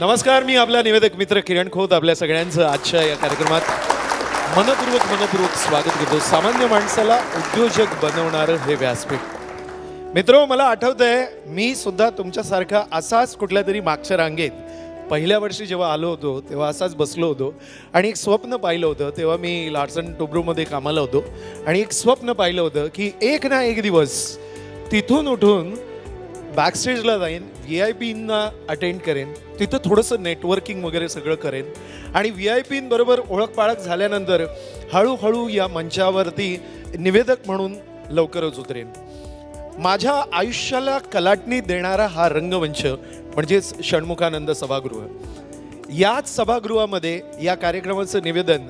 नमस्कार मी आपला निवेदक मित्र किरण खोत आपल्या सगळ्यांचं आजच्या या कार्यक्रमात मनपूर्वक मनपूर्वक स्वागत करतो. सामान्य माणसाला उद्योजक बनवणारं हे व्यासपीठ. मित्र मला आठवतंय मी सुद्धा तुमच्यासारखा असाच कुठल्या तरी मागच्या रांगेत पहिल्या वर्षी जेव्हा आलो होतो तेव्हा असाच बसलो होतो आणि एक स्वप्न पाहिलं होतं तेव्हा मी लार्सन टोब्रूमध्ये कामाला होतो आणि एक स्वप्न पाहिलं होतं की एक ना एक दिवस तिथून उठून बॅकस्टेजला जाईन व्ही आय पींना अटेंड करेन तिथं थोडंसं नेटवर्किंग वगैरे सगळं करेन. आणि व्ही आय पींबरोबर ओळखपाळख झाल्यानंतर हळूहळू या मंचावरती निवेदक म्हणून लवकरच उतरेन. माझ्या आयुष्याला कलाटणी देणारा हा रंगमंच म्हणजेच षण्मुखानंद सभागृह. याच सभागृहामध्ये या कार्यक्रमाचं निवेदन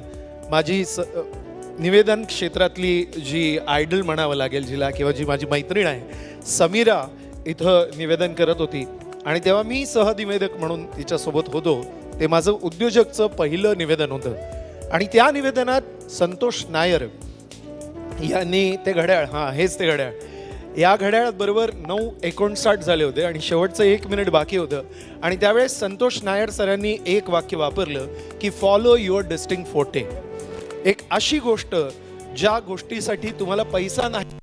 माझी स निवेदन क्षेत्रातली जी आयडल म्हणावं लागेल जिला किंवा जी माझी मैत्रीण आहे समीरा इथं निवेदन करत होती. आणि तेव्हा मी सहनिवेदक म्हणून तिच्यासोबत होतो. ते माझं उद्योजकचं पहिलं निवेदन होतं. आणि त्या निवेदनात संतोष नायर यांनी ते घड्याळ हां हेच ते घड्याळ. या घड्याळात बरोबर नऊ एकोणसाठ झाले होते आणि शेवटचं एक मिनिट बाकी होतं. आणि त्यावेळेस संतोष नायर सरांनी एक वाक्य वापरलं की फॉलो युअर डिस्टिंग फोटे एक अशी गोष्ट ज्या गोष्टीसाठी तुम्हाला पैसा नाही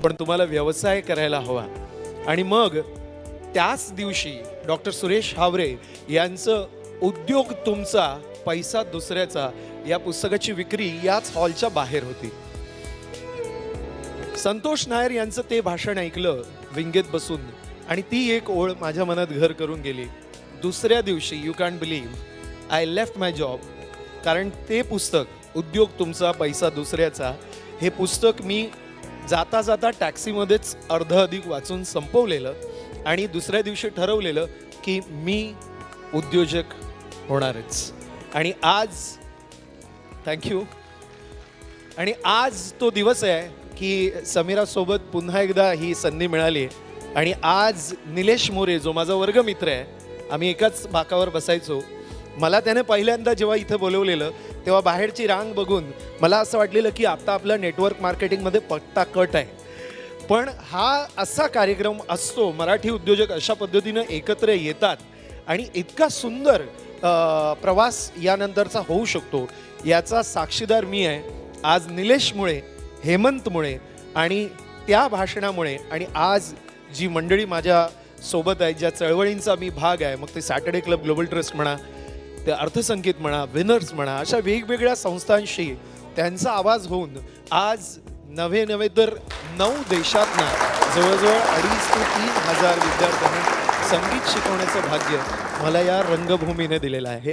पण तुम्हाला व्यवसाय करायला हवा. आणि मग त्याच दिवशी डॉक्टर सुरेश हावरे यांचं उद्योग तुमचा पैसा दुसऱ्याचा या पुस्तकाची विक्री याच हॉलच्या बाहेर होती. संतोष नायर यांचं ते भाषण ऐकलं विंगेत बसून. आणि ती एक ओळ माझ्या मनात घर करून गेली. दुसऱ्या दिवशी you can believe I left my job कारण ते पुस्तक उद्योग तुमचा पैसा दुसऱ्याचा हे पुस्तक मी जाता जाता टॅक्सीमध्येच अर्ध अधिक वाचून संपवलेलं आणि दुसऱ्या दिवशी ठरवलेलं की मी उद्योजक होणारच. आणि आज थँक्यू आणि आज तो दिवस आहे की समीरासोबत पुन्हा एकदा ही संधी मिळाली. आणि आज निलेश मोरे जो माझा वर्गमित्र आहे आम्ही एकाच बाकावर बसायचो. मला त्याने पहिल्यांदा जेव्हा इथं बोलवलेलं तेव्हा बाहेरची रांग बघून मला असं वाटलेलं की आता आपलं नेटवर्क मार्केटिंगमध्ये पट्टा कट आहे. पण हा असा कार्यक्रम असतो मराठी उद्योजक अशा पद्धतीनं एकत्र येतात आणि इतका सुंदर प्रवास यानंतरचा होऊ शकतो. याचा साक्षीदार मी आहे. आज निलेशमुळे हेमंतमुळे आणि त्या भाषणामुळे आणि आज जी मंडळी माझ्या सोबत आहे ज्या चळवळींचा मी भाग आहे मग ते सॅटर्डे क्लब ग्लोबल ट्रस्ट म्हणा ते अर्थसंकेत म्हणा विनर्स म्हणा अशा वेगवेगळ्या संस्थांशी त्यांचा आवाज होऊन आज नव्हे नव्हे तर नऊ देशातनं जवळजवळ अडीच ते तीन हजार विद्यार्थ्यांना संगीत शिकवण्याचं भाग्य मला या रंगभूमीने दिलेलं आहे.